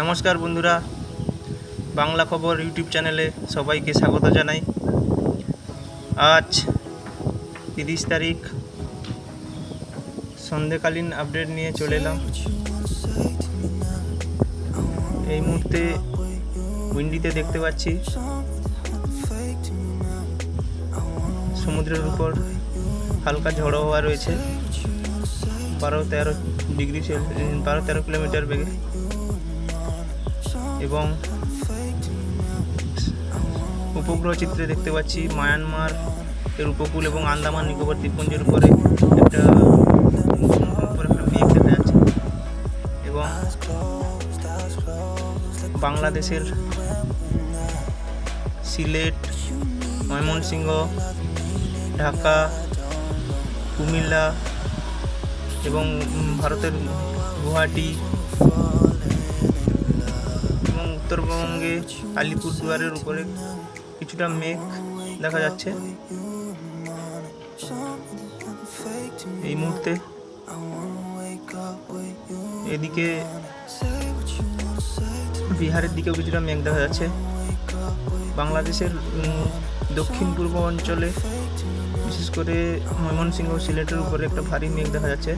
নমস্কার বন্ধুরা, বাংলা খবর ইউটিউব চ্যানেলে সবাইকে স্বাগত জানাই। আজ তিরিশ তারিখ সন্ধেকালীন আপডেট নিয়ে চলে এলাম। এই মুহূর্তে উইন্ডিতে দেখতে পাচ্ছি, সমুদ্রের উপর হালকা ঝড়ো হওয়া রয়েছে, বারো তেরো ডিগ্রি বারো তেরো কিলোমিটার বেগে। এবং উপগ্রহ চিত্রে দেখতে পাচ্ছি মায়ানমার এর উপকূল এবং আন্দামান, নিকোবর, দ্বীপপুঞ্জের উপরে একটা এবং বাংলাদেশের সিলেট, ময়মনসিংহ, ঢাকা, কুমিল্লা এবং ভারতের গুয়াহাটি উত্তরবঙ্গে আলিপুরদুয়ারের উপরে কিছুটা মেঘ দেখা যাচ্ছে। এই মুহূর্তে এদিকে বিহারের দিকেও কিছুটা মেঘ দেখা যাচ্ছে। বাংলাদেশের দক্ষিণ পূর্ব অঞ্চলে বিশেষ করে ময়মনসিংহ সিলেটের উপরে একটা ভারী মেঘ দেখা যাচ্ছে।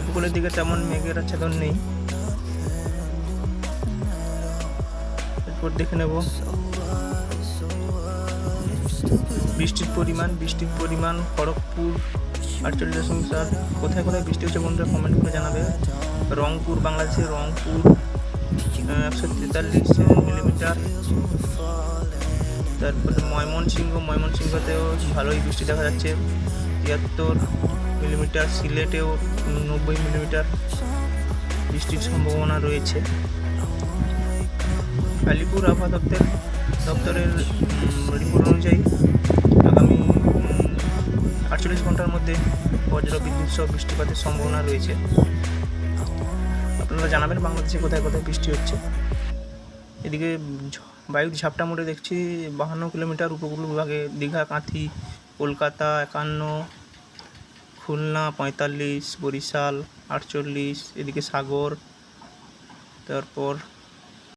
উপকূলের দিকে তেমন মেঘের আচ্ছাদন নেই। এরপর দেখে নেব। বৃষ্টির পরিমাণ বৃষ্টির পরিমাণ, খড়গপুর, আটচল্লিশ দশমিক সাত। কোথায় কোথায় বৃষ্টি হচ্ছে বন্ধুরা কমেন্ট করে জানাবে। রংপুর বাংলাদেশের রংপুর একশো তেতাল্লিশ মিলিমিটার। তারপরে ময়মনসিংহ, ময়মনসিংহতেও ভালোই বৃষ্টি দেখা যাচ্ছে। তিয়াত্তর মিলিমিটার, সিলেটেও নব্বই মিলিমিটার বৃষ্টির সম্ভাবনা রয়েছে। আলিপুর আবহাওয়া দপ্তর, দপ্তরের রিপোর্ট অনুযায়ী আগামী আটচল্লিশ ঘণ্টার মধ্যে বজ্র, বিদ্যুৎ সহ বৃষ্টিপাতের সম্ভাবনা রয়েছে। আপনারা জানাবেন বাংলাদেশে কোথায় কোথায় বৃষ্টি হচ্ছে। এদিকে বায়ুর ঝাপটা মোড়ে দেখছি বাহান্ন কিলোমিটার উপকূল বিভাগে, দীঘা, কাঁথি, কলকাতা, একান্ন, খুলনা, পঁয়তাল্লিশ, বরিশাল, আটচল্লিশ, এদিকে সাগর, তারপর